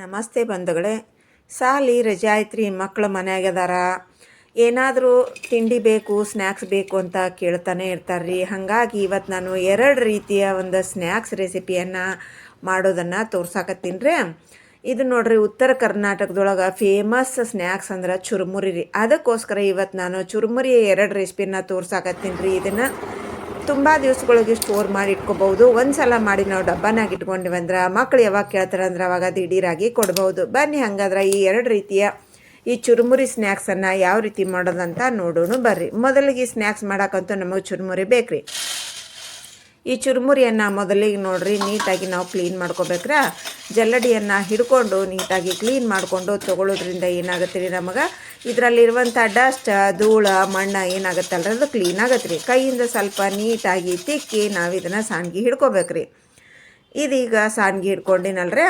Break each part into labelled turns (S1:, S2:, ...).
S1: ನಮಸ್ತೆ ಬಂಧುಗಳೇ. ಸಾಲಿ ರಜೆ ಆಯ್ತ್ರಿ ಮಕ್ಕಳು ಮನೆಯಾಗದಾರ ಏನಾದರೂ ತಿಂಡಿ ಬೇಕು, ಸ್ನ್ಯಾಕ್ಸ್ ಬೇಕು ಅಂತ ಕೇಳ್ತಾನೆ ಇರ್ತಾರ್ರಿ. ಹಾಗಾಗಿ ಇವತ್ತು ನಾನು ಎರಡು ರೀತಿಯ ಒಂದು ಸ್ನ್ಯಾಕ್ಸ್ ರೆಸಿಪಿಯನ್ನು ಮಾಡೋದನ್ನು ತೋರ್ಸಾಕತ್ತೀನಿ ರೀ. ಇದು ನೋಡ್ರಿ ಉತ್ತರ ಕರ್ನಾಟಕದೊಳಗೆ ಫೇಮಸ್ ಸ್ನ್ಯಾಕ್ಸ್ ಅಂದ್ರೆ ಚುರುಮುರಿ ರೀ. ಅದಕ್ಕೋಸ್ಕರ ಇವತ್ತು ನಾನು ಚುರುಮುರಿ ಎರಡು ರೆಸಿಪಿನ ತೋರ್ಸಾಕತ್ತೀನಿ ರೀ. ಇದನ್ನು ತುಂಬ ದಿವಸಗಳಿಗೆ ಸ್ಟೋರ್ ಮಾಡಿ ಇಟ್ಕೋಬಹುದು. ಒಂದು ಸಲ ಮಾಡಿ ನಾವು ಡಬ್ಬನಾಗಿ ಇಟ್ಕೊಂಡಿವಂದ್ರೆ ಮಕ್ಳು ಯಾವಾಗ ಕೇಳ್ತಾರೆ ಅಂದ್ರೆ ಅವಾಗ ದಿಢೀರಾಗಿ ಕೊಡ್ಬೋದು ಬನ್ನಿ ಹಂಗಾದ್ರೆ ಈ ಎರಡು ರೀತಿಯ ಈ ಚುರುಮುರಿ ಸ್ನ್ಯಾಕ್ಸನ್ನು ಯಾವ ರೀತಿ ಮಾಡೋದಂತ ನೋಡೋಣ ಬರ್ರಿ. ಮೊದಲಿಗೆ ಸ್ನ್ಯಾಕ್ಸ್ ಮಾಡೋಕ್ಕಂತೂ ನಮಗೆ ಚುರುಮುರಿ ಬೇಕ್ರಿ. ಈ ಚುರುಮುರಿಯನ್ನು ಮೊದಲಿಗೆ ನೋಡ್ರಿ, ನೀಟಾಗಿ ನಾವು ಕ್ಲೀನ್ ಮಾಡ್ಕೋಬೇಕ್ರ. ಜಲ್ಲಡಿಯನ್ನು ಹಿಡ್ಕೊಂಡು ನೀಟಾಗಿ ಕ್ಲೀನ್ ಮಾಡಿಕೊಂಡು ತೊಗೊಳ್ಳೋದ್ರಿಂದ ಏನಾಗುತ್ತೆ ರೀ ನಮಗೆ? ಇದರಲ್ಲಿರುವಂಥ ಡಸ್ಟ್ ಧೂಳ, ಮಣ್ಣು ಏನಾಗುತ್ತಲ್ಲ ಅದು ಕ್ಲೀನ್ ಆಗತ್ತೆ ರೀ ಕೈಯಿಂದ ಸ್ವಲ್ಪ ನೀಟಾಗಿ ತಿಕ್ಕಿ ನಾವು ಇದನ್ನು ಸಾನ್ಗಿ ಹಿಡ್ಕೋಬೇಕ್ರಿ. ಇದೀಗ ಸಾನ್ಗಿ ಹಿಡ್ಕೊಂಡಿನಲ್ರಿ?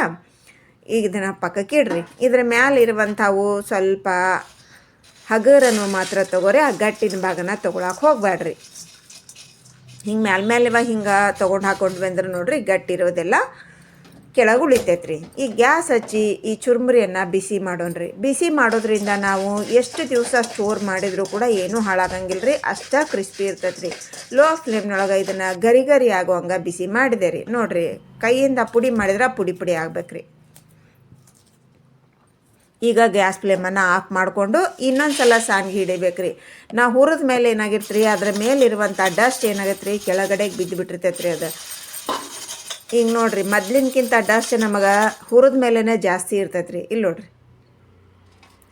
S1: ಈಗ ಇದನ್ನು ಪಕ್ಕಕ್ಕೆ ಇಡ್ರಿ. ಇದ್ರ ಮ್ಯಾಲೆ ಇರುವಂಥವು ಸ್ವಲ್ಪ ಹಗರನ್ನು ಮಾತ್ರ ತಗೋರಿ, ಆ ಗಟ್ಟಿನ ಭಾಗನ ತೊಗೊಳಕ್ಕೆ ಹೋಗ್ಬೇಡ್ರಿ ಹಿಂಗೆ ಮ್ಯಾಲ ಇವಾಗ ಹಿಂಗೆ ತೊಗೊಂಡು ಹಾಕೊಂಡ್ವಿ ಅಂದ್ರೆ ನೋಡ್ರಿ ಗಟ್ಟಿರೋದೆಲ್ಲ ಕೆಳಗೆ ಉಳಿತೈತ್ರಿ. ಈ ಗ್ಯಾಸ್ ಹಚ್ಚಿ ಈ ಚುರುಮುರಿಯನ್ನು ಬಿಸಿ ಮಾಡೋಣ್ರಿ. ಬಿಸಿ ಮಾಡೋದ್ರಿಂದ ನಾವು ಎಷ್ಟು ದಿವಸ ಸ್ಟೋರ್ ಮಾಡಿದರೂ ಕೂಡ ಏನೂ ಹಾಳಾಗಂಗಿಲ್ಲ ರೀ ಅಷ್ಟ ಕ್ರಿಸ್ಪಿ ಇರ್ತೈತ್ರಿ. ರೀ ಲೋ ಫ್ಲೇಮ್ನೊಳಗೆ ಇದನ್ನು ಗರಿ ಗರಿ ಆಗುವಂಗೆ ಬಿಸಿ ಮಾಡಿದೆ ರೀ ನೋಡಿರಿ ಕೈಯಿಂದ ಪುಡಿ ಮಾಡಿದ್ರೆ ಪುಡಿ ಪುಡಿ ಆಗ್ಬೇಕ್ರಿ. ಈಗ ಗ್ಯಾಸ್ ಫ್ಲೇಮನ್ನು ಆಫ್ ಮಾಡಿಕೊಂಡು ಇನ್ನೊಂದು ಸಲ ಸಾಂಗ್ ಹಿಡಿಬೇಕು ರೀ ನಾವು ಹುರಿದ ಮೇಲೆ ಏನಾಗಿರ್ತೆ ರೀ ಅದ್ರ ಮೇಲಿರುವಂಥ ಡಸ್ಟ್ ಏನಾಗತ್ತೆ ರೀ ಕೆಳಗಡೆಗೆ ಬಿದ್ದು ಬಿಟ್ಟಿರ್ತೈತೆ ರೀ ಅದು. ಈಗ ನೋಡಿರಿ, ಮೊದ್ಲಿನ್ಕಿಂತ ಡಸ್ಟ್ ನಮಗೆ ಹುರಿದ ಮೇಲೇ ಜಾಸ್ತಿ ಇರ್ತೈತೆ ರೀ ಇಲ್ಲಿ ನೋಡ್ರಿ.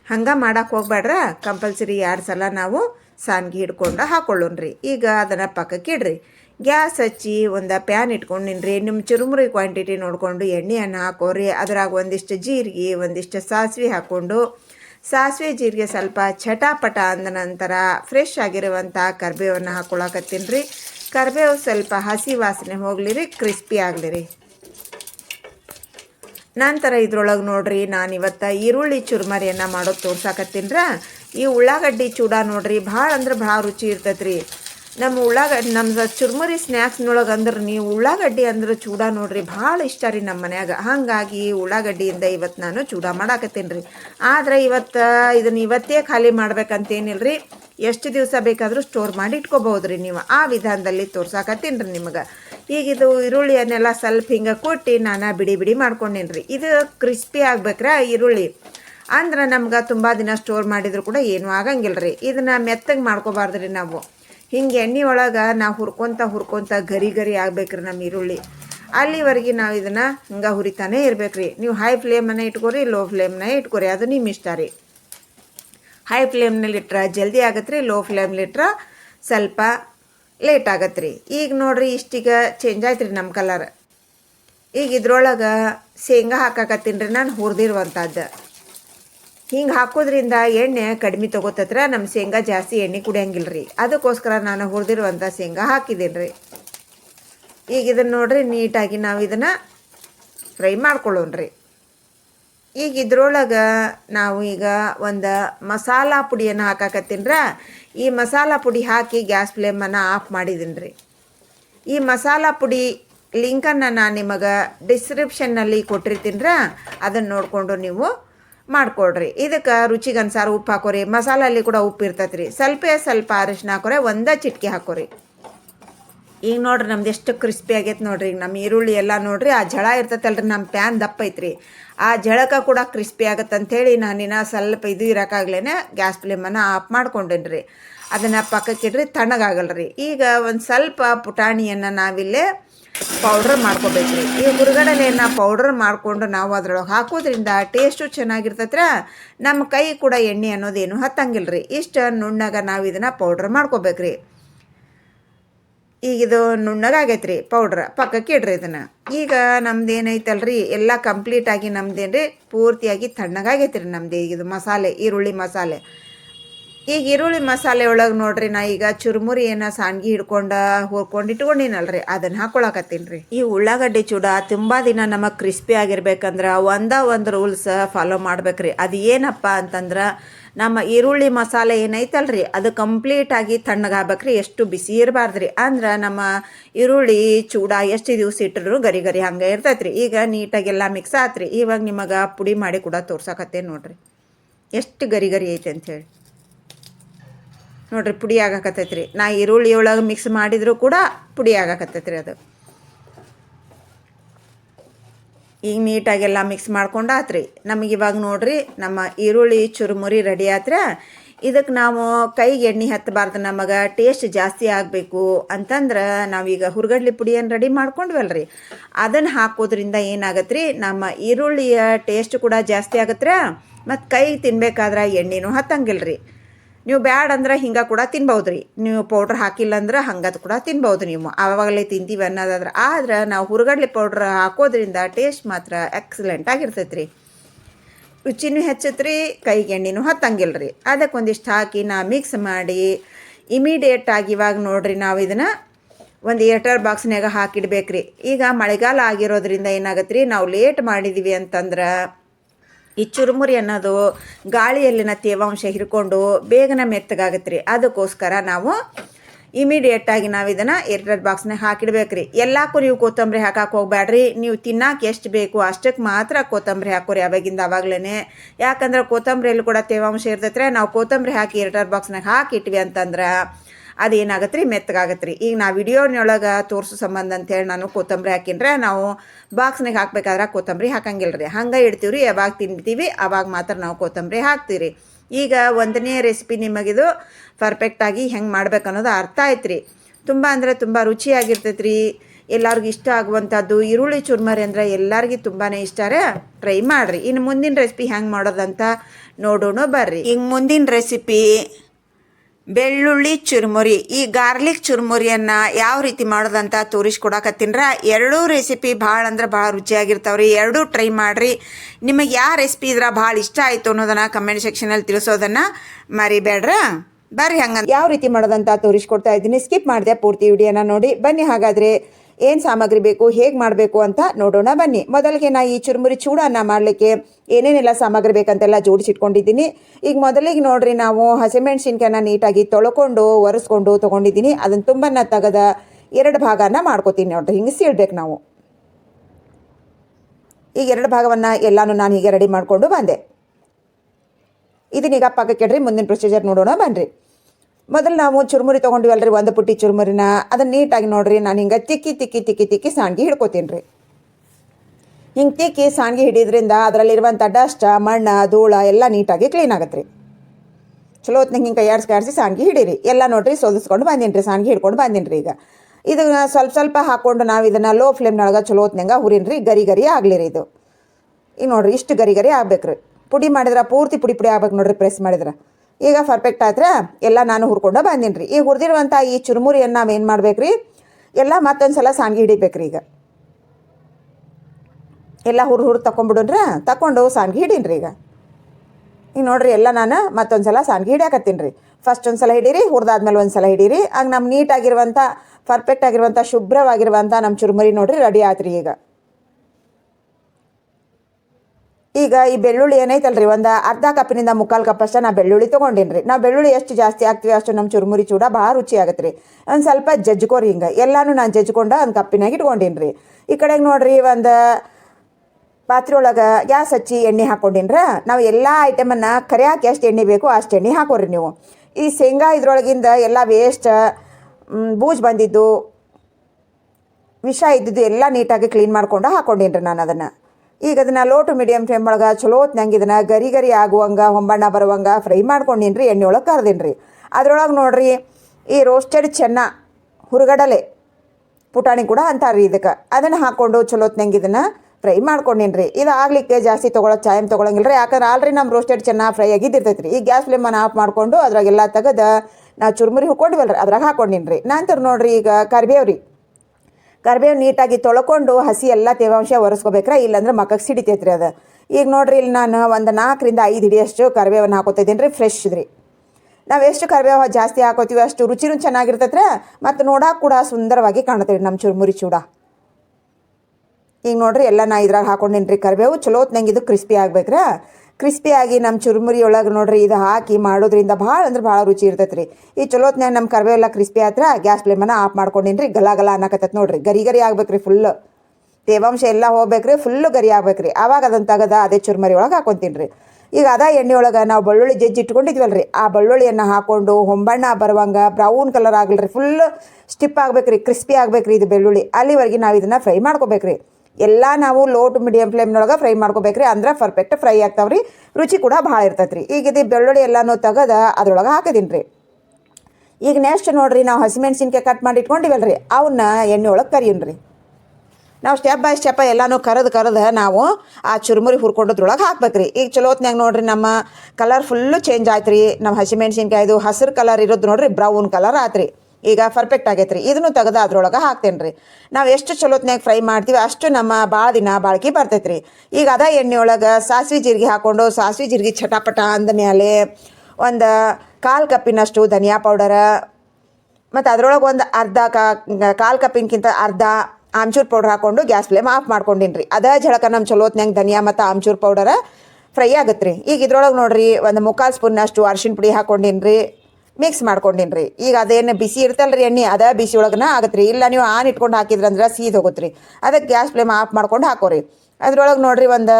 S1: ಹಂಗೆ ಮಾಡೋಕೆ ಹೋಗ್ಬೇಡ್ರ ಕಂಪಲ್ಸರಿ ಎರಡು ಸಲ ನಾವು ಸಾನ್ಗೆ ಹಿಡ್ಕೊಂಡು ಹಾಕೊಳ್ಳೋಣ್ರಿ. ಈಗ ಅದನ್ನು ಪಕ್ಕಕ್ಕೆ ಇಡ್ರಿ. ಗ್ಯಾಸ್ ಹಚ್ಚಿ ಒಂದು ಪ್ಯಾನ್ ಇಟ್ಕೊಂಡಿನ್ರಿ ನಿಮ್ಮ ಚುರುಮುರಿ ಕ್ವಾಂಟಿಟಿ ನೋಡಿಕೊಂಡು ಎಣ್ಣೆಯನ್ನು ಹಾಕೋರಿ. ಅದ್ರಾಗ ಒಂದಿಷ್ಟು ಜೀರಿಗೆ, ಒಂದಿಷ್ಟು ಸಾಸಿವೆ ಹಾಕ್ಕೊಂಡು ಸಾಸಿವೆ ಜೀರಿಗೆ ಸ್ವಲ್ಪ ಚಟಾಪಟ ಅಂದ ನಂತರ ಫ್ರೆಶ್ ಆಗಿರುವಂಥ ಕರಿಬೇವನ್ನು ಹಾಕ್ಕೊಳಕತ್ತೀನಿ ರೀ ಕರಿಬೇವು ಸ್ವಲ್ಪ ಹಸಿ ವಾಸನೆ ಹೋಗಲಿ ರೀ ಕ್ರಿಸ್ಪಿ ಆಗಲಿ ರೀ ನಂತರ ಇದ್ರೊಳಗೆ ನೋಡ್ರಿ, ನಾನು ಇವತ್ತು ಈರುಳ್ಳಿ ಚುರುಮರಿಯನ್ನು ಮಾಡೋದು ತೋರ್ಸಾಕತ್ತೀನಿ ಈ ಉಳ್ಳಾಗಡ್ಡಿ ಚೂಡ ನೋಡ್ರಿ, ಭಾಳ ಅಂದ್ರೆ ಭಾಳ ರುಚಿ ಇರ್ತೈತೆ ರೀ ನಮ್ಮ ಉಳ್ಳಾಗಡ್ಡಿ ನಮ್ದು ಚುರ್ಮುರಿ ಸ್ನ್ಯಾಕ್ಸ್ನೊಳಗೆ ಅಂದ್ರೆ ನೀವು ಉಳ್ಳಾಗಡ್ಡಿ ಅಂದ್ರೆ ಚೂಡ ನೋಡ್ರಿ, ಭಾಳ ಇಷ್ಟ ರೀ ನಮ್ಮ ಮನ್ಯಾಗ. ಹಾಗಾಗಿ ಉಳ್ಳಾಗಡ್ಡಿಯಿಂದ ಇವತ್ತು ನಾನು ಚೂಡ ಮಾಡಾಕತ್ತೀನಿ ರೀ. ಆದ್ರೆ ಇವತ್ತು ಇದನ್ನ ಇವತ್ತೇ ಖಾಲಿ ಮಾಡ್ಬೇಕಂತೇನಿಲ್ಲ ರೀ ಎಷ್ಟು ದಿವಸ ಬೇಕಾದರೂ ಸ್ಟೋರ್ ಮಾಡಿ ಇಟ್ಕೋಬಹುದು ರೀ ನೀವು. ಆ ವಿಧಾನದಲ್ಲಿ ತೋರ್ಸಾಕತ್ತೀನಿ ರೀ ನಿಮಗೆ. ಈಗ ಇದು ಈರುಳ್ಳಿಯನ್ನೆಲ್ಲ ಸ್ವಲ್ಪ ಹಿಂಗೆ ಕೊಟ್ಟು ನಾನು ಬಿಡಿ ಬಿಡಿ ಮಾಡ್ಕೊಂಡೇನಿ ರೀ. ಇದು ಕ್ರಿಸ್ಪಿ ಆಗ್ಬೇಕ್ರ ಈರುಳ್ಳಿ. ಅಂದ್ರೆ ನಮ್ಗೆ ತುಂಬ ದಿನ ಸ್ಟೋರ್ ಮಾಡಿದರೂ ಕೂಡ ಏನೂ ಆಗಂಗಿಲ್ಲ ರೀ ಇದನ್ನು ಮೆತ್ತಗೆ ಮಾಡ್ಕೋಬಾರ್ದು ರೀ ನಾವು. ಹಿಂಗೆ ಎಣ್ಣೆ ಒಳಗೆ ನಾವು ಹುರ್ಕೊತ ಹುರ್ಕೊತ ಗರಿ ಗರಿ ಆಗ್ಬೇಕ್ರಿ ನಮ್ಮ ಈರುಳ್ಳಿ. ಅಲ್ಲಿವರೆಗೆ ನಾವು ಇದನ್ನು ಹಿಂಗೆ ಹುರಿತಾನೆ ಇರ್ಬೇಕ್ರಿ. ನೀವು ಹೈ ಫ್ಲೇಮನ್ನ ಇಟ್ಕೊರಿ ಲೋ ಫ್ಲೇಮ್ನ ಇಟ್ಕೊರಿ, ಅದು ನಿಮ್ಮ ಇಷ್ಟ ರೀ. ಹೈ ಫ್ಲೇಮ್ನಲ್ಲಿ ಇಟ್ರೆ ಜಲ್ದಿ ಆಗತ್ತೆ ರೀ ಲೋ ಫ್ಲೇಮ್ನಲ್ಲಿಟ್ರೆ ಸ್ವಲ್ಪ ಲೇಟ್ ಆಗತ್ತೆ ರೀ ಈಗ ನೋಡಿರಿ ಇಷ್ಟೀಗ ಚೇಂಜ್ ಆಯ್ತು ರೀ ನಮ್ಮ ಕಲರ್ ಈಗ ಇದ್ರೊಳಗೆ ಶೇಂಗಾ ಹಾಕಾಕತ್ತೀನಿ ರೀ ನಾನು ಹುರಿದಿರುವಂಥದ್ದು ಹಿಂಗೆ ಹಾಕೋದ್ರಿಂದ ಎಣ್ಣೆ ಕಡಿಮೆ ತೊಗೋತತ್ರ ನಮ್ಮ ಶೇಂಗಾ ಜಾಸ್ತಿ ಎಣ್ಣೆ ಕುಡಿಯಂಗಿಲ್ಲ ರೀ ಅದಕ್ಕೋಸ್ಕರ ನಾನು ಹುರಿದಿರುವಂಥ ಶೇಂಗಾ ಹಾಕಿದ್ದೀನಿ ರೀ ಈಗ ಇದನ್ನು ನೋಡ್ರಿ ನೀಟಾಗಿ ನಾವು ಇದನ್ನು ಫ್ರೈ ಮಾಡ್ಕೊಳ್ಳೋಣ ರೀ ಈಗ ಇದ್ರೊಳಗೆ ನಾವು ಈಗ ಒಂದು ಮಸಾಲ ಪುಡಿಯನ್ನು ಹಾಕಾಕತ್ತೀನ್ರ. ಈ ಮಸಾಲ ಪುಡಿ ಹಾಕಿ ಗ್ಯಾಸ್ ಫ್ಲೇಮನ್ನು ಆಫ್ ಮಾಡಿದ್ದೀನಿ ರೀ ಈ ಮಸಾಲ ಪುಡಿ ಲಿಂಕನ್ನು ನಾನು ನಿಮಗೆ ಡಿಸ್ಕ್ರಿಪ್ಷನ್ನಲ್ಲಿ ಕೊಟ್ಟಿರ್ತೀನಿ ಅದನ್ನು ನೋಡಿಕೊಂಡು ನೀವು ಮಾಡ್ಕೊಳ್ರಿ. ಇದಕ್ಕೆ ರುಚಿಗೆ ಅನ್ಸಾರ ಉಪ್ಪು ಹಾಕೋರಿ. ಮಸಾಲಲ್ಲಿ ಕೂಡ ಉಪ್ಪು ಇರ್ತೈತೆ ರೀ ಸ್ವಲ್ಪ ಸ್ವಲ್ಪ ಅರಿಶಿನ ಹಾಕೋರಿ, ಒಂದೇ ಚಿಟಿಕೆ ಹಾಕೋರಿ. ಈಗ ನೋಡ್ರಿ ನಮ್ದು ಎಷ್ಟು ಕ್ರಿಸ್ಪಿ ಆಗೈತೆ ನೋಡ್ರಿ. ಈಗ ನಮ್ಮ ಈರುಳ್ಳಿ ಎಲ್ಲ ನೋಡ್ರಿ, ಆ ಜಳ ಇರ್ತೈತಲ್ರಿ ನಮ್ಮ ಪ್ಯಾನ್ ದಪ್ಪ ಐತ್ರಿ. ಆ ಜಳಕ ಕೂಡ ಕ್ರಿಸ್ಪಿ ಆಗತ್ತೆ ಅಂಥೇಳಿ ನಾನಿನ ಸ್ವಲ್ಪ ಇದು ಇರೋಕ್ಕಾಗ್ಲೇ ಗ್ಯಾಸ್ ಫ್ಲೇಮನ್ನು ಆಫ್ ಮಾಡ್ಕೊಂಡೇನಿ ರೀ ಅದನ್ನು ಪಕ್ಕಕ್ಕಿಡ್ರಿ ತಣ್ಣಗಾಗಲ್ಲ ರೀ ಈಗ ಒಂದು ಸ್ವಲ್ಪ ಪುಟಾಣಿಯನ್ನು ನಾವಿಲ್ಲೇ ಪೌಡ್ರ್ ಮಾಡ್ಕೋಬೇಕ್ರಿ ಈ ಹುರುಗಡಲೆಯನ್ನು ಪೌಡ್ರ್ ಮಾಡಿಕೊಂಡು ನಾವು ಅದರೊಳಗೆ ಹಾಕೋದ್ರಿಂದ ಟೇಸ್ಟು ಚೆನ್ನಾಗಿರ್ತೈತ್ರ? ನಮ್ಮ ಕೈ ಕೂಡ ಎಣ್ಣೆ ಅನ್ನೋದೇನು ಹತ್ತಂಗಿಲ್ಲ ರೀ. ಇಷ್ಟು ನುಣ್ಣಗೆ ನಾವು ಇದನ್ನು ಪೌಡ್ರ್ ಮಾಡ್ಕೋಬೇಕ್ರಿ ಈಗ ಇದು ನುಣ್ಣಗಾಗೈತೆ ರೀ ಪೌಡ್ರ್ ಪಕ್ಕಕ್ಕೆ ಇಡ್ರಿ ಇದನ್ನು. ಈಗ ನಮ್ದು ಏನೈತಲ್ರಿ ಎಲ್ಲ ಕಂಪ್ಲೀಟಾಗಿ ನಮ್ದೇನು ರೀ ಪೂರ್ತಿಯಾಗಿ ತಣ್ಣಗಾಗೈತೆ ರೀ ನಮ್ದು. ಈಗ ಇದು ಮಸಾಲೆ, ಈರುಳ್ಳಿ ಮಸಾಲೆ. ಈಗ ಈರುಳ್ಳಿ ಮಸಾಲೆ ಒಳಗೆ ನೋಡ್ರಿ ನಾ ಈಗ ಚುರುಮುರಿ ಏನ ಸಾನ್ಗಿ ಹಿಡ್ಕೊಂಡ ಹುರ್ಕೊಂಡು ಇಟ್ಕೊಂಡಿನಲ್ರಿ. ಅದನ್ನ ಹಾಕೊಳಕತ್ತೀನಿ ರೀ. ಈ ಉಳ್ಳಾಗಡ್ಡಿ ಚೂಡ ತುಂಬಾ ದಿನ ನಮಗೆ ಕ್ರಿಸ್ಪಿ ಆಗಿರ್ಬೇಕಂದ್ರ ಒಂದ ಒಂದು ರೂಲ್ಸ್ ಫಾಲೋ ಮಾಡ್ಬೇಕ್ರಿ. ಅದು ಏನಪ್ಪ ಅಂತಂದ್ರ ನಮ್ಮ ಈರುಳ್ಳಿ ಮಸಾಲೆ ಏನೈತಲ್ರಿ, ಅದು ಕಂಪ್ಲೀಟ್ ಆಗಿ ತಣ್ಣಗಾಗ್ಬೇಕ್ರಿ, ಎಷ್ಟು ಬಿಸಿ ಇರಬಾರ್ದ್ರಿ. ಅಂದ್ರೆ ನಮ್ಮ ಈರುಳ್ಳಿ ಚೂಡ ಎಷ್ಟು ದಿವಸ ಇಟ್ಟರು ಗರಿ ಗರಿ ಹಂಗೆ ಇರ್ತೈತ್ರಿ. ಈಗ ನೀಟಾಗೆಲ್ಲ ಮಿಕ್ಸ್ ಆತ್ರಿ. ಇವಾಗ ನಿಮಗೆ ಪುಡಿ ಮಾಡಿ ಕೂಡ ತೋರ್ಸಕತ್ತೇನೆ ನೋಡ್ರಿ. ಎಷ್ಟು ಗರಿ ಗರಿ ಐತೆ ಅಂಥೇಳಿ ನೋಡ್ರಿ, ಪುಡಿ ಆಗಾಕತ್ತೈತ್ರಿ. ನಾ ಈರುಳ್ಳಿ ಒಳಗೆ ಮಿಕ್ಸ್ ಮಾಡಿದರೂ ಕೂಡ ಪುಡಿ ಆಗಾಕತ್ತೈತ್ರಿ ಅದು. ಈಗ ನೀಟಾಗೆಲ್ಲ ಮಿಕ್ಸ್ ಮಾಡ್ಕೊಂಡಾತ್ರಿ. ನಮಗೆ ಇವಾಗ ನೋಡ್ರಿ, ನಮ್ಮ ಈರುಳ್ಳಿ ಚುರುಮುರಿ ರೆಡಿ ಆತ್ರ ಇದಕ್ಕೆ ನಾವು ಕೈಗೆ ಎಣ್ಣೆ ಹತ್ತಬಾರ್ದು ನಮಗೆ ಟೇಸ್ಟ್ ಜಾಸ್ತಿ ಆಗಬೇಕು ಅಂತಂದ್ರೆ ನಾವೀಗ ಹುರ್ಗಡ್ಲಿ ಪುಡಿಯನ್ನು ರೆಡಿ ಮಾಡ್ಕೊಂಡ್ವಲ್ರಿ. ಅದನ್ನು ಹಾಕೋದ್ರಿಂದ ಏನಾಗತ್ತೆ ರೀ ನಮ್ಮ ಈರುಳ್ಳಿಯ ಟೇಸ್ಟ್ ಕೂಡ ಜಾಸ್ತಿ ಆಗತ್ತೆ ಮತ್ತು ಕೈಗೆ ತಿನ್ಬೇಕಾದ್ರೆ ಎಣ್ಣೆನೂ ಹತ್ತಂಗಿಲ್ಲ ರೀ ನೀವು ಬ್ಯಾಡ್ ಅಂದ್ರೆ ಹಿಂಗೆ ಕೂಡ ತಿನ್ಬೋದು ರೀ ನೀವು ಪೌಡ್ರ್ ಹಾಕಿಲ್ಲ ಅಂದ್ರೆ ಹಂಗದು ಕೂಡ ತಿನ್ಬೋದು ನೀವು. ಆವಾಗಲೇ ತಿಂತೀವಿ ಅನ್ನೋದಾದ್ರೆ. ಆದ್ರೆ ನಾವು ಹುರುಗಡ್ಲೆ ಪೌಡ್ರ್ ಹಾಕೋದ್ರಿಂದ ಟೇಸ್ಟ್ ಮಾತ್ರ ಎಕ್ಸಲೆಂಟ್ ಆಗಿರ್ತೈತೆ ರೀ ರುಚಿನೂ ಹೆಚ್ಚತ್ರಿ ಕೈಗೆ ಎಣ್ಣೆನೂ ಹತ್ತಂಗಿಲ್ಲ ರೀ ಅದಕ್ಕೆ ಒಂದಿಷ್ಟು ಹಾಕಿ ನಾ ಮಿಕ್ಸ್ ಮಾಡಿ ಇಮಿಡಿಯೇಟ್ ಆಗಿ ಇವಾಗ ನೋಡ್ರಿ ನಾವು ಇದನ್ನು ಒಂದು ಏರ್ಟರ್ ಬಾಕ್ಸ್ನಾಗ ಹಾಕಿಡ್ಬೇಕ್ರಿ. ಈಗ ಮಳೆಗಾಲ ಆಗಿರೋದ್ರಿಂದ ಏನಾಗತ್ತೆ ರೀ ನಾವು ಲೇಟ್ ಮಾಡಿದ್ದೀವಿ ಅಂತಂದ್ರೆ ಈ ಚುರುಮುರಿ ಅನ್ನೋದು ಗಾಳಿಯಲ್ಲಿನ ತೇವಾಂಶ ಹಿಡ್ಕೊಂಡು ಬೇಗನೆ ಮೆತ್ತಗಾಗತ್ತೆ ರೀ ಅದಕ್ಕೋಸ್ಕರ ನಾವು ಇಮಿಡಿಯೇಟಾಗಿ ನಾವು ಇದನ್ನು ಏರ್ಟೆಡ್ ಬಾಕ್ಸ್ನಾಗ ಹಾಕಿಡ್ಬೇಕ್ರಿ. ಎಲ್ಲಕ್ಕೂ ನೀವು ಕೊತ್ತಂಬರಿ ಹಾಕಕ್ಕೆ ಹೋಗ್ಬೇಡ್ರಿ ನೀವು ತಿನ್ನಕ್ಕೆ ಎಷ್ಟು ಬೇಕು ಅಷ್ಟಕ್ಕೆ ಮಾತ್ರ ಕೊತ್ತಂಬರಿ ಹಾಕೋರಿ ಅವಾಗಿಂದ ಆವಾಗಲೇ ಯಾಕಂದ್ರೆ ಕೊತ್ತಂಬರಿಯಲ್ಲಿ ಕೂಡ ತೇವಾಂಶ ಇರ್ತೈತ್ರೆ. ನಾವು ಕೊತ್ತಂಬರಿ ಹಾಕಿ ಏರ್ಟೆಡ್ ಬಾಕ್ಸ್ನಾಗ ಹಾಕಿಟ್ವಿ ಅಂತಂದ್ರೆ ಅದೇನಾಗತ್ತೆ ರೀ ಮೆತ್ತಗಾಗತ್ತೆ ರೀ ಈಗ ನಾ ವಿಡಿಯೋನೊಳಗೆ ತೋರಿಸೋ ಸಂಬಂಧ ಅಂತೇಳಿ ನಾನು ಕೊತ್ತಂಬರಿ ಹಾಕಿನ್ರೆ, ನಾವು ಬಾಕ್ಸ್ನಾಗ ಹಾಕ್ಬೇಕಾದ್ರೆ ಕೊತ್ತಂಬರಿ ಹಾಕಂಗಿಲ್ಲ ರೀ ಹಂಗೆ ಇಡ್ತೀವಿ ರೀ ಯಾವಾಗ ತಿಂತೀವಿ, ಅವಾಗ ಮಾತ್ರ ನಾವು ಕೊತ್ತಂಬರಿ ಹಾಕ್ತೀವಿ ಈಗ ಒಂದನೇ ರೆಸಿಪಿ ನಿಮಗಿದು ಪರ್ಫೆಕ್ಟಾಗಿ ಹೆಂಗೆ ಮಾಡ್ಬೇಕು ಅನ್ನೋದು ಅರ್ಥ ಆಯ್ತು ರೀ ತುಂಬ ಅಂದರೆ ತುಂಬ ರುಚಿಯಾಗಿರ್ತೈತೆ ರೀ ಎಲ್ಲರಿಗೂ ಇಷ್ಟ ಆಗುವಂಥದ್ದು, ಈರುಳ್ಳಿ ಚುರ್ಮರಿ ಅಂದರೆ ಎಲ್ಲರಿಗೂ ತುಂಬಾ ಇಷ್ಟ ರೀ. ಟ್ರೈ ಮಾಡಿರಿ. ಇನ್ನು ಮುಂದಿನ ರೆಸಿಪಿ ಹೆಂಗೆ ಮಾಡೋದಂತ ನೋಡೋಣ ಬರ್ರಿ. ಈಗ ಮುಂದಿನ ರೆಸಿಪಿ ಬೆಳ್ಳುಳ್ಳಿ ಚುರುಮುರಿ. ಈ ಗಾರ್ಲಿಕ್ ಚುರುಮುರಿಯನ್ನು ಯಾವ ರೀತಿ ಮಾಡೋದಂತ ತೋರಿಸ್ಕೊಡಕತ್ತೀನ್ರ? ಎರಡೂ ರೆಸಿಪಿ ಭಾಳ ಅಂದ್ರೆ ಭಾಳ ರುಚಿಯಾಗಿರ್ತಾವ್ರಿ. ಎರಡೂ ಟ್ರೈ ಮಾಡಿರಿ. ನಿಮಗೆ ಯಾವ ರೆಸಿಪಿ ಇದ್ರ ಭಾಳ ಇಷ್ಟ ಆಯಿತು ಅನ್ನೋದನ್ನು ಕಮೆಂಟ್ ಸೆಕ್ಷನಲ್ಲಿ ತಿಳಿಸೋದನ್ನು ಮರಿಬೇಡ್ರ? ಬರ್ರಿ ಹಂಗಂತ ಯಾವ ರೀತಿ ಮಾಡೋದಂತ ತೋರಿಸ್ಕೊಡ್ತಾ ಇದ್ದೀನಿ. ಸ್ಕಿಪ್ ಮಾಡಿದೆ ಪೂರ್ತಿ ವಿಡಿಯೋನ ನೋಡಿ. ಬನ್ನಿ ಹಾಗಾದರೆ ಏನು ಸಾಮಗ್ರಿ ಬೇಕು, ಹೇಗೆ ಮಾಡಬೇಕು ಅಂತ ನೋಡೋಣ ಬನ್ನಿ. ಮೊದಲಿಗೆ ನಾ ಈ ಚುರುಮುರಿ ಚೂಡನ್ನು ಮಾಡಲಿಕ್ಕೆ ಏನೇನೆಲ್ಲ ಸಾಮಗ್ರಿ ಬೇಕಂತೆಲ್ಲ ಜೋಡಿಸಿಟ್ಕೊಂಡಿದ್ದೀನಿ. ಈಗ ಮೊದಲಿಗೆ ನೋಡ್ರಿ ನಾವು ಹಸಿಮೆಣ್ಸಿನ್ಕಾಯನ್ನ ನೀಟಾಗಿ ತೊಳ್ಕೊಂಡು, ಒರೆಸ್ಕೊಂಡು ತೊಗೊಂಡಿದ್ದೀನಿ. ಅದನ್ನು ತುಂಬನ್ನ ತೆಗೆದ ಎರಡು ಭಾಗನ ಮಾಡ್ಕೋತೀನಿ ನೋಡ್ರಿ. ಹಿಂಗೆ ಸೀಳ್ಬೇಕು ನಾವು. ಈಗ ಎರಡು ಭಾಗವನ್ನು ಎಲ್ಲನೂ ನಾನು ಹೀಗೆ ರೆಡಿ ಮಾಡಿಕೊಂಡು ಬಂದೆ. ಇದನ್ನೀಗ ಪಕ್ಕಕ್ಕೆ ಇಡ್ರಿ ಮುಂದಿನ ಪ್ರೊಸೀಜರ್ ನೋಡೋಣ ಬನ್ನಿರಿ ಮೊದಲು ನಾವು ಚುರುಮುರಿ ತೊಗೊಂಡಿವಲ್ರಿ ಒಂದು ಪುಟ್ಟಿ ಚುರುಮುರಿನ. ಅದನ್ನು ನೀಟಾಗಿ ನೋಡ್ರಿ, ನಾನು ಹಿಂಗೆ ತಿಕ್ಕಿ ತಿಕ್ಕಿ ತಿಕ್ಕಿ ತಿಕ್ಕಿ ಸಾಣ್ಗಿ ಹಿಡ್ಕೋತೀನಿ ರೀ. ಹಿಂಗೆ ತಿಕ್ಕಿ, ಸಾಣ್ಗಿ ಹಿಡಿದ್ರಿಂದ ಅದರಲ್ಲಿರುವಂಥ ಡಸ್ಟ, ಮಣ್ಣ, ಧೂಳ ಎಲ್ಲ ನೀಟಾಗಿ ಕ್ಲೀನ್ ಆಗುತ್ತೆ ರೀ ಚಲೋ ಹೊತ್ನಾಗ ಹಿಂಗೆ ಕೈಯಾಡ್ಸಿ ಕಾಡ್ಸಿ ಸಾಣ್ಗಿ ಹಿಡೀರಿ. ಎಲ್ಲ ನೋಡ್ರಿ ಸೋದಿಸ್ಕೊಂಡು ಬಂದೀನಿ ರೀ, ಸಾಣ್ಗಿ ಹಿಡ್ಕೊಂಡು ಬಂದೀನಿ ರೀ ಈಗ. ಇದು ಸ್ವಲ್ಪ ಸ್ವಲ್ಪ ಹಾಕ್ಕೊಂಡು ನಾವು ಇದನ್ನು ಲೋ ಫ್ಲೇಮ್ನೊಳಗೆ ಚಲೋ ಹೊತ್ನಾಗ ರೀ, ಗರಿ ಗರಿ ಆಗಲಿ ರೀ ಇದು. ಈಗ ನೋಡ್ರಿ ಇಷ್ಟು ಗರಿ ಗರಿ ಆಗ್ಬೇಕು ರೀ ಪುಡಿ ಮಾಡಿದ್ರೆ ಪೂರ್ತಿ ಪುಡಿ ಪುಡಿ ಆಗ್ಬೇಕು ನೋಡ್ರಿ ಪ್ರೆಸ್ ಮಾಡಿದ್ರೆ. ಈಗ ಪರ್ಫೆಕ್ಟ್ ಆದ್ರೆ ಎಲ್ಲ ನಾನು ಹುರ್ಕೊಂಡು ಬಂದೀನಿ ರೀ ಈಗ ಹುರಿದಿರುವಂಥ ಈ ಚುರುಮುರಿಯನ್ನು ನಾವು ಏನು ಮಾಡ್ಬೇಕು ರೀ ಎಲ್ಲ ಮತ್ತೊಂದು ಸಲ ಸಾಂಗಿ ಹಿಡಿಬೇಕು ರೀ ಈಗ. ಎಲ್ಲ ಹುರು ಹುರು ತಗೊಂಡ್ಬಿಡೋಣ್ರ ತಗೊಂಡು ಸಾನ್ಗಿ ಹಿಡೀನಿ ರೀ ಈಗ. ಈಗ ನೋಡ್ರಿ ಎಲ್ಲ ನಾನು ಮತ್ತೊಂದು ಸಲ ಸಾನ್ಗಿ ಹಿಡಿಯಾಕತ್ತೀನಿ ರೀ ಫಸ್ಟ್ ಒಂದು ಸಲ ಹಿಡೀರಿ, ಹುರಿದಾದ್ಮೇಲೆ ಒಂದು ಸಲ ಹಿಡೀರಿ. ಆಗ ನಮ್ಮ ನೀಟಾಗಿರುವಂಥ ಪರ್ಫೆಕ್ಟ್ ಆಗಿರುವಂಥ ಶುಭ್ರವಾಗಿರುವಂಥ ನಮ್ಮ ಚುರುಮುರಿ ನೋಡಿರಿ ರೆಡಿ ಆಯ್ತು ರೀ ಈಗ. ಈಗ ಈ ಬೆಳ್ಳುಳ್ಳಿ ಏನೈತಲ್ರಿ ಒಂದು ಅರ್ಧ ಕಪ್ಪಿನಿಂದ ಮುಕ್ಕಾಲು ಕಪ್ ಅಷ್ಟ ನಾ ಬೆಳ್ಳುಳ್ಳಿ ತೊಗೊಂಡಿನ್ರಿ. ರೀ ನಾವು ಬೆಳ್ಳುಳ್ಳಿ ಎಷ್ಟು ಜಾಸ್ತಿ ಹಾಕ್ತೀವಿ ಅಷ್ಟು ನಮ್ಮ ಚುರುಮುರಿ ಚೂಡ ಭಾಳ ರುಚಿ ಆಗತ್ತೆ ರೀ ಒಂದು ಸ್ವಲ್ಪ ಜಜ್ಕೋರಿ ಹಿಂಗೆ. ಎಲ್ಲನೂ ನಾನು ಜಜ್ಕೊಂಡು ಒಂದು ಕಪ್ಪಿನಾಗ ಇಟ್ಕೊಂಡಿನಿ ರೀ ಈ ಕಡೆಗೆ ನೋಡಿರಿ ಒಂದು ಪಾತ್ರೆ ಒಳಗೆ ಗ್ಯಾಸ್ ಹಚ್ಚಿ ಎಣ್ಣೆ ಹಾಕ್ಕೊಂಡಿನ್ರ ನಾವು ಎಲ್ಲ ಐಟಮನ್ನು ಕರಿಯಾಕೆ ಎಷ್ಟು ಎಣ್ಣೆ ಬೇಕೋ ಅಷ್ಟು ಎಣ್ಣೆ ಹಾಕೋರಿ ನೀವು. ಈ ಶೇಂಗಾ ಇದ್ರೊಳಗಿಂದ ಎಲ್ಲ ವೇಸ್ಟ್ ಬೂಜ್ ಬಂದಿದ್ದು, ವಿಷ ಇದ್ದಿದ್ದು ಎಲ್ಲ ನೀಟಾಗಿ ಕ್ಲೀನ್ ಮಾಡ್ಕೊಂಡು ಹಾಕ್ಕೊಂಡಿನ್ರಿ ನಾನು ಅದನ್ನು. ಈಗ ಅದನ್ನು ಲೋ ಟು ಮೀಡಿಯಮ್ ಫ್ಲೇಮ್ ಒಳಗೆ ಚಲೋ ಹೊತ್ನಂಗೆ ಇದನ್ನು ಗರಿ ಗರಿ ಆಗುವಂಗೆ ಹೊಂಬಣ್ಣ ಬರುವಂಗೆ ಫ್ರೈ ಮಾಡ್ಕೊಂಡಿನಿ ರೀ ಎಣ್ಣೆ ಒಳಗೆ ಕರ್ದೀನಿ ರೀ ಅದ್ರೊಳಗೆ ನೋಡ್ರಿ, ಈ ರೋಸ್ಟೆಡ್ ಚೆನ್ನ ಹುರುಗಡಲೆ, ಪುಟಾಣಿ ಕೂಡ ಅಂತಾರೆ ಇದಕ್ಕೆ. ಅದನ್ನು ಹಾಕ್ಕೊಂಡು ಚಲೋ ಹೊತ್ನಂಗೆ ಇದನ್ನು ಫ್ರೈ ಮಾಡ್ಕೊಂಡಿನಿ ರೀ ಇದು ಆಗಲಿಕ್ಕೆ ಜಾಸ್ತಿ ತೊಗೊಳೋ ಚಾಯಮ್ ತೊಗೊಳಂಗಿಲ್ಲ ರೀ ಯಾಕಂದ್ರೆ ಆಲ್ರೆಡಿ ನಮ್ಮ ರೋಸ್ಟೆಡ್ ಚೆನ್ನಾಗಿ ಫ್ರೈ ಆಗಿದ್ದಿರ್ತೈತೆ ರೀ ಈ ಗ್ಯಾಸ್ ಫ್ಲೇಮನ್ನು ಆಫ್ ಮಾಡಿಕೊಂಡು ಅದ್ರಾಗೆಲ್ಲ ತೆಗೆದು ನಾವು ಚುರುಮುರಿ ಹುಕ್ಕೊಂಡಿವಲ್ರಿ ರೀ ಅದ್ರಾಗ ಹಾಕ್ಕೊಂಡಿನಿ ರೀ ನಂತರ ನೋಡ್ರಿ ಈಗ ಕರಿಬೇವ್ರಿ. ರೀ ಕರಿಬೇವು ನೀಟಾಗಿ ತೊಳ್ಕೊಂಡು ಹಸಿ ಎಲ್ಲ ತೇವಾಂಶ ಒರೆಸ್ಕೋಬೇಕ್ರ, ಇಲ್ಲಾಂದ್ರೆ ಮಕ್ಕಕ್ಕೆ ಸಿಡಿತೈತೆ ರೀ ಅದು. ಈಗ ನೋಡ್ರಿ ಇಲ್ಲಿ ನಾನು ಒಂದು ನಾಲ್ಕರಿಂದ ಐದು ಹಿಡಿಯಷ್ಟು ಕರಿಬೇವನ್ನು ಹಾಕೋತಿದ್ದೀನಿ ರೀ ಫ್ರೆಶ್ ರೀ ನಾವು ಎಷ್ಟು ಕರಿಬೇವು ಜಾಸ್ತಿ ಹಾಕೋತೀವಿ ಅಷ್ಟು ರುಚಿನೂ ಚೆನ್ನಾಗಿರ್ತೈತೆ ಮತ್ತು ನೋಡಕ್ಕೆ ಕೂಡ ಸುಂದರವಾಗಿ ಕಾಣುತ್ತೆ ರೀ ನಮ್ಮ ಚುರುಮುರಿ ಚೂಡ. ಈಗ ನೋಡ್ರಿ ಎಲ್ಲ ನಾ ಇದ್ರಾಗ ಹಾಕೊಂಡೇನ್ರಿ ಕರಿಬೇವು. ಚಲೋತ್ನಂಗೆ ಇದು ಕ್ರಿಸ್ಪಿ ಆಗ್ಬೇಕ್ರಾ. ಕ್ರಿಸ್ಪಿ ಆಗಿ ನಮ್ಮ ಚುರುಮುರಿ ಒಳಗೆ ನೋಡ್ರಿ ಇದು ಹಾಕಿ ಮಾಡೋದ್ರಿಂದ ಭಾಳ ಅಂದ್ರೆ ಭಾಳ ರುಚಿ ಇರ್ತೈತೆ ರೀ ಈ ಚಲೋತ್ನಾಗ ನಮ್ಮ ಕರಿಬೇವೆಲ್ಲ ಕ್ರಿಸ್ಪಿ ಆತ್ರ ಗ್ಯಾಸ್ ಫ್ಲೇಮನ್ನು ಆಫ್ ಮಾಡ್ಕೊಂಡೇನ್ರಿ. ಗಲ ಗಲ ಅನ್ನಕತ್ತೈತೆ ನೋಡ್ರಿ. ಗರಿ ಗರಿ ಆಗ್ಬೇಕ್ರಿ ಫುಲ್ ತೇವಾಂಶ ಎಲ್ಲ ಹೋಗ್ಬೇಕ್ರಿ ಫುಲ್ ಗರಿ ಆಗ್ಬೇಕ್ರಿ. ಆವಾಗ ಅದನ್ನು ತೆಗದ ಅದೇ ಚುರುಮರಿ ಒಳಗೆ ಹಾಕೊತೀನಿ ರೀ ಈಗ ಅದ ಎಣ್ಣೆ ಒಳಗೆ ನಾವು ಬೆಳ್ಳುಳ್ಳಿ ಜಜ್ಜಿ ಇಟ್ಕೊಂಡಿದ್ವಲ್ರಿ. ಆ ಬೆಳ್ಳುಳ್ಳಿಯನ್ನು ಹಾಕೊಂಡು ಹೊಂಬಣ್ಣ ಬರುವಂಗೆ ಬ್ರೌನ್ ಕಲರ್ ಆಗಲ್ರಿ. ಫುಲ್ ಸ್ಟಿಪ್ ಆಗ್ಬೇಕ್ರಿ ಕ್ರಿಸ್ಪಿ ಆಗ್ಬೇಕ್ರಿ ಇದು ಬೆಳ್ಳುಳ್ಳಿ. ಅಲ್ಲಿವರೆಗೆ ನಾವು ಇದನ್ನು ಫ್ರೈ ಮಾಡ್ಕೋಬೇಕ್ರಿ. ಎಲ್ಲ ನಾವು ಲೋ ಟು ಮೀಡಿಯಮ್ ಫ್ಲೇಮ್ನೊಳಗೆ ಫ್ರೈ ಮಾಡ್ಕೋಬೇಕ್ರಿ. ಅಂದ್ರೆ ಪರ್ಫೆಕ್ಟ್ ಫ್ರೈ ಆಗ್ತಾವ್ರಿ. ರುಚಿ ಕೂಡ ಭಾಳ ಇರ್ತೈತೆ ರೀ ಈಗ ಇದು ಬೆಳ್ಳುಳ್ಳಿ ಎಲ್ಲನೂ ತೆಗೆದ ಅದ್ರೊಳಗೆ ಹಾಕಿದೀನಿ ರೀ ಈಗ ನೆಕ್ಸ್ಟ್ ನೋಡ್ರಿ, ನಾವು ಹಸಿಮೆಣ್ಸಿನ್ಕಾಯಿ ಕಟ್ ಮಾಡಿ ಇಟ್ಕೊಂಡಿವಲ್ರಿ. ಅವನ್ನ ಎಣ್ಣೆ ಒಳಗೆ ಕರಿಯೋಣ್ರಿ ನಾವು ಸ್ಟೆಪ್ ಬೈ ಸ್ಟೆಪ್ ಎಲ್ಲನೂ ಕರೆದು ಕರೆದು ನಾವು ಆ ಚುರುಮುರಿ ಹುರ್ಕೊಂಡದ್ರೊಳಗೆ ಹಾಕ್ಬೇಕ್ರಿ. ಈಗ ಚಲೋತ್ನ್ಯಾಗ ನೋಡ್ರಿ ನಮ್ಮ ಕಲರ್ ಫುಲ್ಲು ಚೇಂಜ್ ಆಯ್ತು ರೀ ನಮ್ಮ ಹಸಿಮೆಣ್ಸಿನ್ಕಾಯ್ದು ಹಸಿರು ಕಲರ್ ಇರೋದು ನೋಡ್ರಿ ಬ್ರೌನ್ ಕಲರ್ ಆತ್ರಿ. ಈಗ ಪರ್ಫೆಕ್ಟ್ ಆಗೈತೆ ರೀ ಇದನ್ನು ತೆಗೆದು ಅದ್ರೊಳಗೆ ಹಾಕ್ತೇನೆ ರೀ ನಾವು ಎಷ್ಟು ಚಲೋತ್ನಾಗ ಫ್ರೈ ಮಾಡ್ತೀವಿ ಅಷ್ಟು ನಮ್ಮ ಭಾಳ ದಿನ ಬಾಳ್ಕೆ ಬರ್ತೈತೆ ರೀ ಈಗ ಅದ ಎಣ್ಣೆ ಒಳಗೆ ಸಾಸಿವೆ ಜೀರಿಗೆ ಹಾಕ್ಕೊಂಡು ಸಾಸಿವೆ ಜೀರಿಗೆ ಚಟಾಪಟ ಅಂದ ಮೇಲೆ ಒಂದು ಕಾಲು ಕಪ್ಪಿನಷ್ಟು ಧನಿಯಾ ಪೌಡರ ಮತ್ತು ಅದರೊಳಗೆ ಒಂದು ಅರ್ಧ ಕಾಲು ಕಪ್ಪಿನಕ್ಕಿಂತ ಅರ್ಧ ಆಮ್ಚೂರ್ ಪೌಡ್ರ್ ಹಾಕ್ಕೊಂಡು ಗ್ಯಾಸ್ ಫ್ಲೇಮ್ ಆಫ್ ಮಾಡ್ಕೊಂಡಿನಿ ರೀ ಅದೇ ಝಳಕ ನಮ್ಮ ಚಲೋತ್ನಾಗ ಧನಿಯಾ ಮತ್ತು ಆಮ್ಚೂರ್ ಪೌಡರ ಫ್ರೈ ಆಗತ್ತೆ ರೀ ಈಗ ಇದ್ರೊಳಗೆ ನೋಡಿರಿ ಒಂದು ಮುಕ್ಕಾಲು ಸ್ಪೂನ್ನಷ್ಟು ಅರ್ಶಿನ ಪುಡಿ ಹಾಕ್ಕೊಂಡಿನಿ ರೀ ಮಿಕ್ಸ್ ಮಾಡ್ಕೊಂಡಿನಿ ರೀ ಈಗ ಅದೇನು ಬಿಸಿ ಇರ್ತಲ್ಲ ರೀ ಎಣ್ಣೆ, ಅದ ಬಿಸಿ ಒಳಗನ ಆಗತ್ತೆ ರೀ ಇಲ್ಲ ನೀವು ಆನ್ ಇಟ್ಕೊಂಡು ಹಾಕಿದ್ರಂದ್ರೆ ಸೀದ್ ಹೋಗುತ್ತೆ ರೀ ಅದಕ್ಕೆ ಗ್ಯಾಸ್ ಫ್ಲೇಮ್ ಆಫ್ ಮಾಡ್ಕೊಂಡು ಹಾಕೋರಿ. ಅದ್ರೊಳಗೆ ನೋಡ್ರಿ ಒಂದು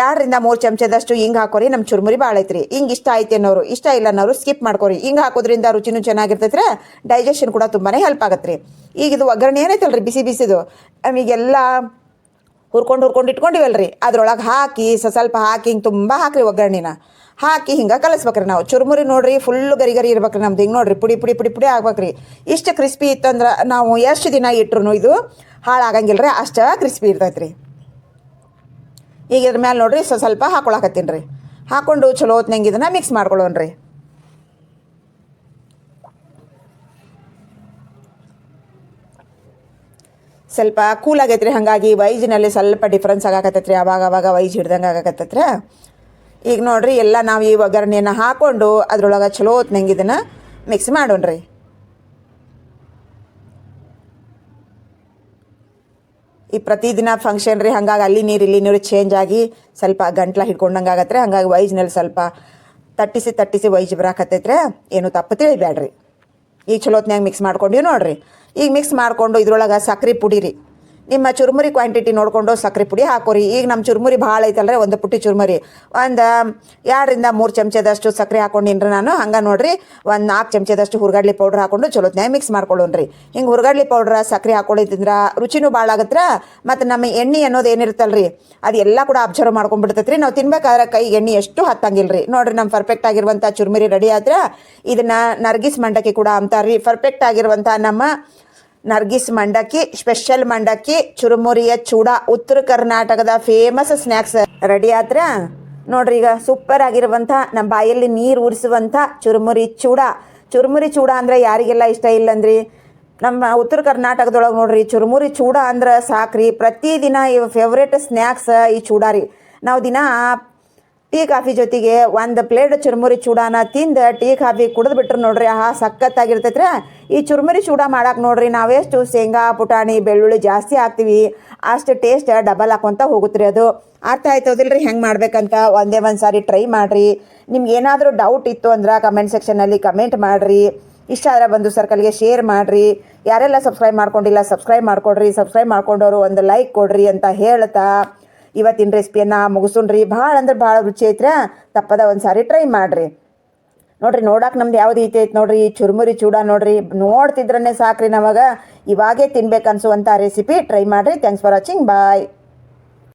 S1: ಎರಡರಿಂದ ಮೂರು ಚಮಚದಷ್ಟು ಹಿಂಗೆ ಹಾಕೋರಿ. ನಮ್ಮ ಚುರುಮುರಿ ಭಾಳ ಐತ್ರಿ. ಹಿಂಗೆ ಇಷ್ಟ ಐತಿ ಅನ್ನೋರು, ಇಷ್ಟ ಇಲ್ಲ ಅನ್ನೋರು ಸ್ಕಿಪ್ ಮಾಡ್ಕೋರಿ. ಹಿಂಗೆ ಹಾಕೋದ್ರಿಂದ ರುಚಿನೂ ಚೆನ್ನಾಗಿರ್ತೈತೆ ಡೈಜೆಷನ್ ಕೂಡ ತುಂಬಾ ಹೆಲ್ಪ್ ಆಗತ್ತೆ ರೀ ಈಗ ಇದು ಒಗ್ಗರಣೆ ಏನೈತಲ್ಲ ಬಿಸಿ ಬಿಸಿದು? ನಮಗೆಲ್ಲ ಹುರ್ಕೊಂಡು ಹುರ್ಕೊಂಡು ಇಟ್ಕೊಂಡಿವಲ್ರಿ. ಅದ್ರೊಳಗೆ ಹಾಕಿ ಸ್ವಲ್ಪ ಹಾಕಿ, ಹಿಂಗೆ ತುಂಬ ಹಾಕ್ರಿ ಒಗ್ಗರಣೆನ. ಹಾಕಿ ಹಿಂಗೆ ಕಲಿಸ್ಬೇಕ್ರಿ ನಾವು. ಚುರುಮುರಿ ನೋಡ್ರಿ ಫುಲ್ಲು ಗರಿ ಗರಿ ಇರ್ಬೇಕ್ರಿ ನಮ್ದು. ಹಿಂಗೆ ನೋಡ್ರಿ, ಪುಡಿ ಪುಡಿ ಪುಡಿ ಪುಡಿ ಆಗ್ಬೇಕ್ರಿ. ಇಷ್ಟು ಕ್ರಿಸ್ಪಿ ಇತ್ತಂದ್ರೆ ನಾವು ಎಷ್ಟು ದಿನ ಇಟ್ರು ಇದು ಹಾಳಾಗಂಗಿಲ್ಲ ರೀ ಅಷ್ಟು ಕ್ರಿಸ್ಪಿ ಇರ್ತೈತೆ ರೀ ಈಗ ಇದ್ರ ಮೇಲೆ ನೋಡ್ರಿ ಸ್ವಲ್ಪ ಸ್ವಲ್ಪ ಹಾಕೊಳಕತ್ತೀನಿ ರೀ ಹಾಕೊಂಡು ಚಲೋ ಹೊತ್ನಂಗೆ ಇದನ್ನು ಮಿಕ್ಸ್ ಮಾಡ್ಕೊಳ್ಳೋಣ ರೀ ಸ್ವಲ್ಪ ಕೂಲ್ ಆಗೈತೆ ರೀ ಹಾಗಾಗಿ, ವೈಜ್ನಲ್ಲಿ ಸ್ವಲ್ಪ ಡಿಫ್ರೆನ್ಸ್ ಆಗಾಕತ್ತೈತೆ ರೀ ಅವಾಗ ಅವಾಗ ವೈಜ್ ಹಿಡ್ದಂಗೆ ಆಗಾಕತ್ತೈತೆ ಈಗ ನೋಡ್ರಿ, ಎಲ್ಲ ನಾವು ಈ ಒಗ್ಗರಣೆಯನ್ನು ಹಾಕ್ಕೊಂಡು ಅದ್ರೊಳಗೆ ಚಲೋ ಹೊತ್ನಂಗೆ ಇದನ್ನು ಮಿಕ್ಸ್ ಮಾಡೋಣ್ರಿ. ಈ ಪ್ರತಿದಿನ ಫಂಕ್ಷನ್ ರೀ, ಹಂಗಾಗಿ ಅಲ್ಲಿ ನೀರು, ಇಲ್ಲಿ ನೀರು ಚೇಂಜ್ ಆಗಿ ಸ್ವಲ್ಪ ಗಂಟ್ಲ ಹಿಡ್ಕೊಂಡಂಗೆ ಆಗತ್ತೆ ರೀ ಹಂಗಾಗಿ ವೈಜ್ನಲ್ಲಿ ಸ್ವಲ್ಪ ತಟ್ಟಿಸಿ ತಟ್ಟಿಸಿ ವೈಜ್ ಬರಾಕತ್ತೈತ್ರೆ. ಏನು ತಪ್ಪು ತಿಳಿಬೇಡ್ರಿ. ಈಗ ಚಲೋತ್ನಾಗ ಮಿಕ್ಸ್ ಮಾಡ್ಕೊಂಡಿವಿ ನೋಡ್ರಿ. ಈಗ ಮಿಕ್ಸ್ ಮಾಡಿಕೊಂಡು ಇದ್ರೊಳಗೆ ಸಕ್ರೆ ಪುಡಿ ರೀ. ನಿಮ್ಮ ಚುರುಮುರಿ ಕ್ವಾಂಟಿಟಿ ನೋಡಿಕೊಂಡು ಸಕ್ಕರೆ ಪುಡಿ ಹಾಕೋರಿ. ಈಗ ನಮ್ಮ ಚುರುಮುರಿ ಭಾಳ ಐತಲ್ರಿ, ಒಂದು ಪುಟ್ಟಿ ಚುರುಮುರಿ. ಒಂದು ಎರಡರಿಂದ ಮೂರು ಚಮಚದಷ್ಟು ಸಕ್ಕರೆ ಹಾಕೊಂಡಿನ್ರಿ ನಾನು. ಹಂಗೆ ನೋಡ್ರಿ, ಒಂದು ನಾಲ್ಕು ಚಮಚದಷ್ಟು ಹುರ್ಗಡ್ಲಿ ಪೌಡ್ರ್ ಹಾಕೊಂಡು ಚಲೋತ್ನ್ಯಾಗ ಮಿಕ್ಸ್ ಮಾಡ್ಕೊಳ್ಳೋಣ್ರಿ. ಹಿಂಗೆ ಹುರ್ಗಡ್ಲಿ ಪೌಡ್ರ ಸಕ್ಕರೆ ಹಾಕೊಳ್ಳಿದ್ರ ರುಚಿನೂ ಭಾಳ ಆಗತ್ರ? ಮತ್ತು ನಮ್ಮ ಎಣ್ಣೆ ಅನ್ನೋದು ಏನಿರುತ್ತಲ್ರಿ, ಅದು ಎಲ್ಲ ಕೂಡ ಅಬ್ಸರ್ವ್ ಮಾಡ್ಕೊಂಡ್ಬಿಡ್ತೈತೆ ರೀ ನಾವು ತಿನ್ಬೇಕಾದ್ರೆ ಕೈ ಎಣ್ಣೆ ಎಷ್ಟು ಹತ್ತಂಗಿಲ್ಲ ರೀ ನೋಡ್ರಿ ನಮ್ಮ ಪರ್ಫೆಕ್ಟ್ ಆಗಿರುವಂಥ ಚುರುಮುರಿ ರೆಡಿ ಆದ್ರೆ, ಇದನ್ನು ನರ್ಗಿಸ್ ಮಂಡಕ್ಕಿ ಕೂಡ ಅಂತಾರ್ರಿ. ಪರ್ಫೆಕ್ಟ್ ಆಗಿರುವಂಥ ನಮ್ಮ ನರ್ಗಿಸ್ ಮಂಡಕ್ಕಿ, ಸ್ಪೆಷಲ್ ಮಂಡಕ್ಕಿ, ಚುರುಮುರಿಯ ಚೂಡ, ಉತ್ತರ ಕರ್ನಾಟಕದ ಫೇಮಸ್ ಸ್ನ್ಯಾಕ್ಸ್ ರೆಡಿ ಆದ್ರ ನೋಡ್ರಿ ಈಗ ಸೂಪರ್ ಆಗಿರುವಂಥ ನಮ್ಮ ಬಾಯಲ್ಲಿ ನೀರು ಉರಿಸುವಂಥ ಚುರುಮುರಿ ಚೂಡ. ಚುರುಮುರಿ ಚೂಡ ಅಂದರೆ ಯಾರಿಗೆಲ್ಲ ಇಷ್ಟ ಇಲ್ಲಂದ್ರಿ? ನಮ್ಮ ಉತ್ತರ ಕರ್ನಾಟಕದೊಳಗೆ ನೋಡ್ರಿ, ಚುರುಮುರಿ ಚೂಡ ಅಂದ್ರೆ ಸಾಕ್ರಿ. ಪ್ರತಿದಿನ ಇವ್ ಫೇವ್ರೇಟ್ ಸ್ನ್ಯಾಕ್ಸ್ ಈ ಚೂಡ ರೀ ನಾವು ದಿನ ಟೀ ಕಾಫಿ ಜೊತೆಗೆ ಒಂದು ಪ್ಲೇಟ್ ಚುರುಮುರಿ ಚೂಡಾನ ತಿಂದು ಟೀ ಕಾಫಿ ಕುಡಿದು ಬಿಟ್ರು ನೋಡ್ರಿ, ಆಹಾ ಸಖತ್ತಾಗಿರ್ತೈತ್ರಿ. ಈ ಚುರುಮುರಿ ಚೂಡ ಮಾಡಕ್ಕೆ ನೋಡ್ರಿ, ನಾವೆಷ್ಟು ಶೇಂಗಾ, ಪುಟಾಣಿ, ಬೆಳ್ಳುಳ್ಳಿ ಜಾಸ್ತಿ ಹಾಕ್ತೀವಿ. ಅಷ್ಟು ಟೇಸ್ಟ್ ಡಬಲ್ ಹಾಕೊಂತ ಹೋಗುತ್ತೆ ಅದು. ಅರ್ಥ ಆಯ್ತದಿಲ್ರಿ ಹೆಂಗೆ ಮಾಡ್ಬೇಕಂತ ಒಂದೇ ಒಂದು ಸಾರಿ ಟ್ರೈ ಮಾಡಿರಿ. ನಿಮ್ಗೆ ಏನಾದರೂ ಡೌಟ್ ಇತ್ತು ಅಂದ್ರೆ ಕಮೆಂಟ್ ಸೆಕ್ಷನಲ್ಲಿ ಕಮೆಂಟ್ ಮಾಡಿರಿ. ಇಷ್ಟ ಆದರೆ ಬಂದು ಸರ್ಕಲ್ಗೆ ಶೇರ್ ಮಾಡಿರಿ. ಯಾರೆಲ್ಲ ಸಬ್ಸ್ಕ್ರೈಬ್ ಮಾಡ್ಕೊಂಡಿಲ್ಲ ಸಬ್ಸ್ಕ್ರೈಬ್ ಮಾಡ್ಕೊಡ್ರಿ. ಸಬ್ಸ್ಕ್ರೈಬ್ ಮಾಡ್ಕೊಂಡವರು ಒಂದು ಲೈಕ್ ಕೊಡ್ರಿ ಅಂತ ಹೇಳ್ತಾ. ಇವತ್ತಿನ ರೆಸಿಪಿಯನ್ನು ಮುಗಿಸೋಣ್ರಿ ಭಾಳ ಅಂದ್ರೆ ಭಾಳ ರುಚಿ ಐತ್ರ. ತಪ್ಪದ ಒಂದು ಸಾರಿ ಟ್ರೈ ಮಾಡಿರಿ. ನೋಡ್ರಿ ನೋಡಕ್ಕೆ ನಮ್ದು ಯಾವ್ದು ರೀತಿ ಐತೆ ನೋಡ್ರಿ. ಚುರುಮುರಿ ಚೂಡ ನೋಡ್ರಿ. ನೋಡ್ತಿದ್ರೇ ಸಾಕ್ರಿ ನಮಗೆ. ಇವಾಗೇ ತಿನ್ಬೇಕು ಅನ್ಸುವಂಥ ರೆಸಿಪಿ ಟ್ರೈ ಮಾಡಿರಿ. Thanks for watching bye